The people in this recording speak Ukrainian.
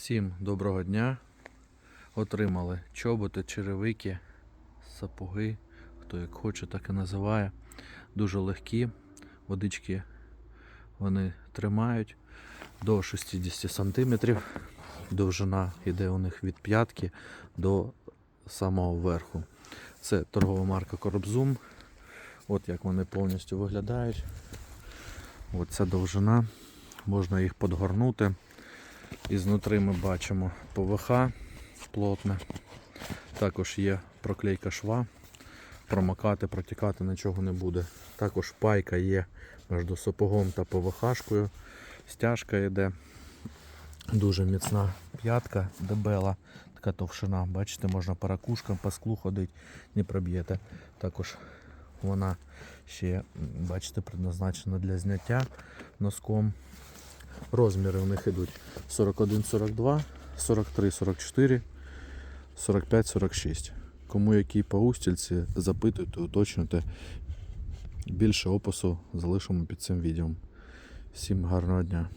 Всім доброго дня. Отримали чоботи, черевики, сапоги, хто як хоче, так і називає. Дуже легкі. Водички вони тримають до 60 см. Довжина йде у них від п'ятки до самого верху. Це торгова марка Коробзум. От як вони повністю виглядають. Оця довжина. Можна їх подгорнути. І знутри ми бачимо ПВХ плотне. Також є проклейка шва. Промокати, протікати нічого не буде. Також пайка є між сапогом та ПВХшкою. Стяжка йде. Дуже міцна п'ятка, дебела, така товщина. Бачите, можна паракушкам по склу ходити, не проб'єте. Також вона ще, бачите, предназначена для зняття носком. Розміри у них йдуть 41, 42, 43, 44, 45, 46. Кому які по устільці, запитуйте, уточнюйте. Більше опису залишимо під цим відео. Всім гарного дня.